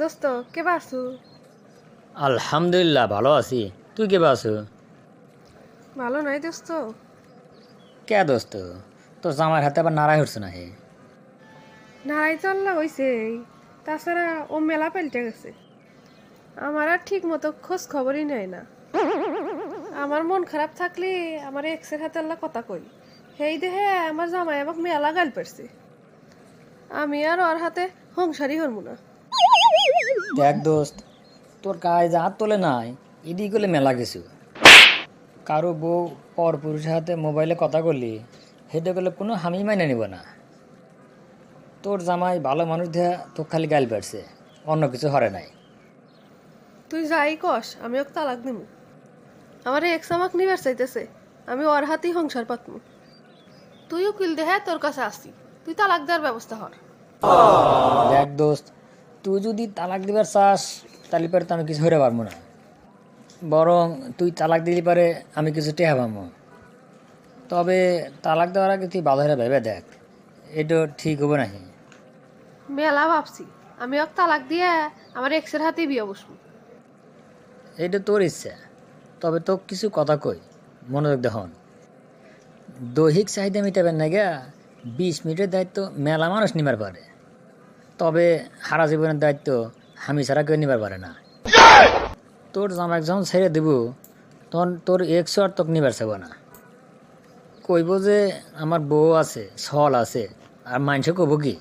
দোস্ত কেবা আছো? আলহামদুলিল্লাহ ভালো আছি। তুই কে আছো? ভালো নাই দোস্ত। কে দোস্ত? তোর জামার হাতে আবার নাড়াই হচ্ছে না হে নারাই তো আল্লাহ হয়েছে তাছাড়া ও মেলা পাল্টে গেছে। আমার আর ঠিক মতো খোঁজ খবরই নেয় না। আমার মন খারাপ থাকলে আমার এক্সের হাতে আল্লাহ কথা কই সেই দেহে আমার জামাই আমাকে মেলা গাল পারছে। আমি আর ওর হাতে সংসারই হরমু না। দেখ দোস্ত, তোর কাজ হাত তোলে নাই, এদিক করলে মেলা কিছু। কারও বউ পর পুরুষের হাতে মোবাইলে কথা করলি সেটা করলে কোনো হামি মাইনে নিব না। তোর জামাই ভালো মানুষ দেয়া তোর খালি গাল পারছে অন্য কিছু হরে নাই। তুই যাই কস, আমি ওকে তালাক দিমু। আমার এক্স আমাকে নিবার চাইতেছে, আমি ওর হাতেই সংসার পাতমু। তুই উকিল দেহে তোর কাছে আসি, তুই তালাক দেওয়ার ব্যবস্থা হর তুই যদি তালাক দিবার চাস তাহলে পরে তো আমি কিছু হতে পারব না। বরং তুই তালাক দিলে পারে আমি কিছু টেহা পাবো তবে তালাক দেওয়ার আগে তুই ভালো হয়ে ভেবে দেখ এটা ঠিক হব নাকি মেলা ভাবছি আমি ওকে তালাক দিয়ে আমার এক্সের হাতেই বিয়ে বসবো। এটা তোর ইচ্ছা তবে তো কিছু কথা কই মনোযোগ দেখুন দৈহিক চাহিদা মিটাবেন না গা বিশ মিনিটের দায়িত্ব মেলা মানুষ নিবার পারে। তবে সারা জীবনের দায়িত্ব আমি ছাড়া কেউ নিবার পারে না। তোর জামাক যখন ছেড়ে দেব, তখন তোর একশো আর তোকে নিবার চাব না। কইব যে আমার বউ আছে ছল আছে, আর মানুষে কব কি?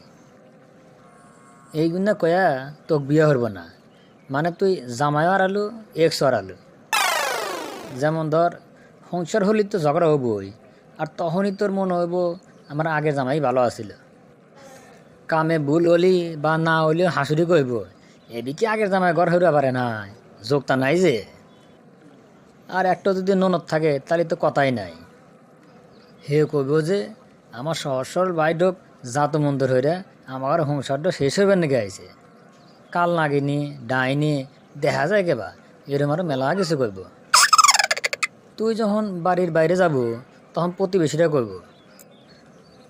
এইগুলা কয়া তোক বিয়ে হরব না। মানে তুই জামাইও আড়ালু একশো আড়ালু যেমন ধর, সংসার হলি তো ঝগড়া হবই, আর তখনই তোর মনে হইব আমার আগে জামাই ভালো আছিল। কামে ভুল হলি বা না হলিও হাসুরি কইব। এদিকে আগের জামাই ঘর হইরা পারে না যোগতা নাই যে। আর একটা যদি ননদ থাকে, তাহলে তো কথাই নাই। হে কইব যে, আমার সহজ সরল বাইডক জাত মন্দর হইরা আমার সংসারটা শেষ হইবার নাকি আইছে। কাল নাগিনি, ডাইনি, দেখা যায় কেবা, এরম আরও মেলা কিছু করব তুই যখন বাড়ির বাইরে যাব, তখন প্রতিবেশীরা করব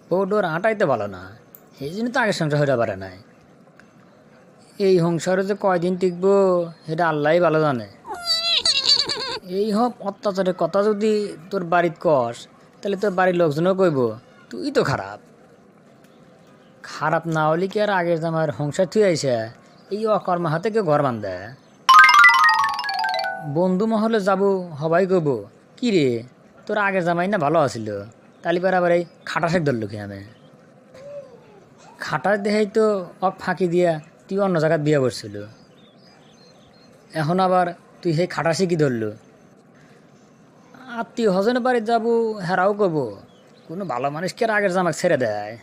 বউডোর আটাইতে ভালো না সেই জন্য তো আগের সংসার হইতে পারে নাই। এই সংসারে যে কয়দিন টিকবো, সেটা আল্লাহই ভালো জানে। এই হপ অত্যাচারের কথা যদি তোর বাড়িত কস, তাহলে তোর বাড়ির লোকজনও কইব, তুই তো খারাপ। খারাপ না হলে কি আর আগের জামার সংসার থুই আইসে? এই অকর্মা হাতে কেউ ঘর বান্ধে বন্ধু মহলে যাব, হবাই কব কি রে, তোর আগের জামাই না ভালো আছিল? তালিবার আবার এই খাটাসের ধরল কি আমি। খাটাস দেখাই তো অক ফাঁকি দিয়া, তুই অন্য জায়গায় বিয়ে করছিল এখন আবার তুই সেই খাটাসি কি ধরল আত্মীয় হজনের বাড়ি যাব হেরাও কব। কোনো ভালো মানুষকে আগের জামাক ছেড়ে দেয়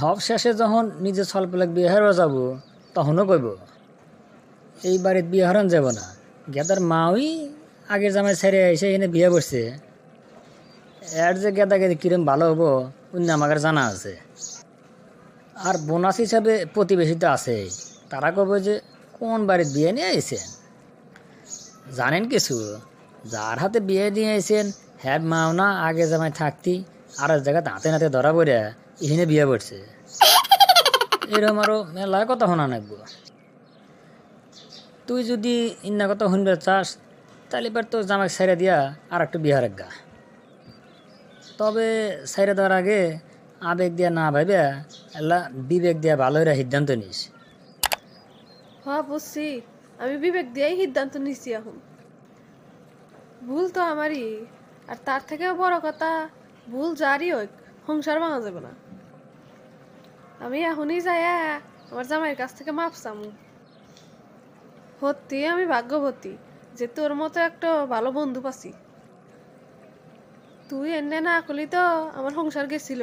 হব শেষে যখন নিজে ছলপেলাক বিয়ে হারা যাব তখনও কইব এই বাড়িত বিয়ে হারান যাব না। গেদার মাওই আগের জামাই ছেড়ে এসে এনে বিয়ে করছে এর যে গেদা গেদি কিরম ভালো হব অন্য আমাকে জানা আছে। আর বোনাস হিসাবে প্রতিবেশী তো আছে। তারা কবে যে কোন বাড়ির বিয়ে নিয়ে আইছেন? জানেন কিছু? যার হাতে বিয়ে দিয়ে আইছেন হ্যাঁ মাও না, আগে জামাই থাকতি, আর এক জায়গায় হাতে নাতে ধরা পড়ে, এখানে বিয়ে পড়ছে। এরকম আরও মেলা কথা শোনা নাকবো তুই যদি ইন্না কথা শুনবে চাস, তাহলে এবার তো জামাই ছেড়ে দিয়া আর একটু বিহার গা। তবে ছেড়ে দেওয়ার আগে আবেগ দিয়া না ভাবে এলা বিবেক দিয়া ভালো হইরা সিদ্ধান্ত নিস। হ্যাঁ বুঝছি, আমি বিবেক দিয়েই সিদ্ধান্ত নিচ্ছি এখন ভুল তো আমারই, আর তার থেকেও বড় কথা, ভুল যারই হোক, সংসার ভাঙা যাবে না। আমি এখনই যাই আমার জামাইয়ের কাছ থেকে মাপ চামু। সত্যি আমি ভাগ্যবতী যে তোর মতো একটা ভালো বন্ধু পাচ্ছি। তুই এনে না করলি তো আমার সংসার গেছিল।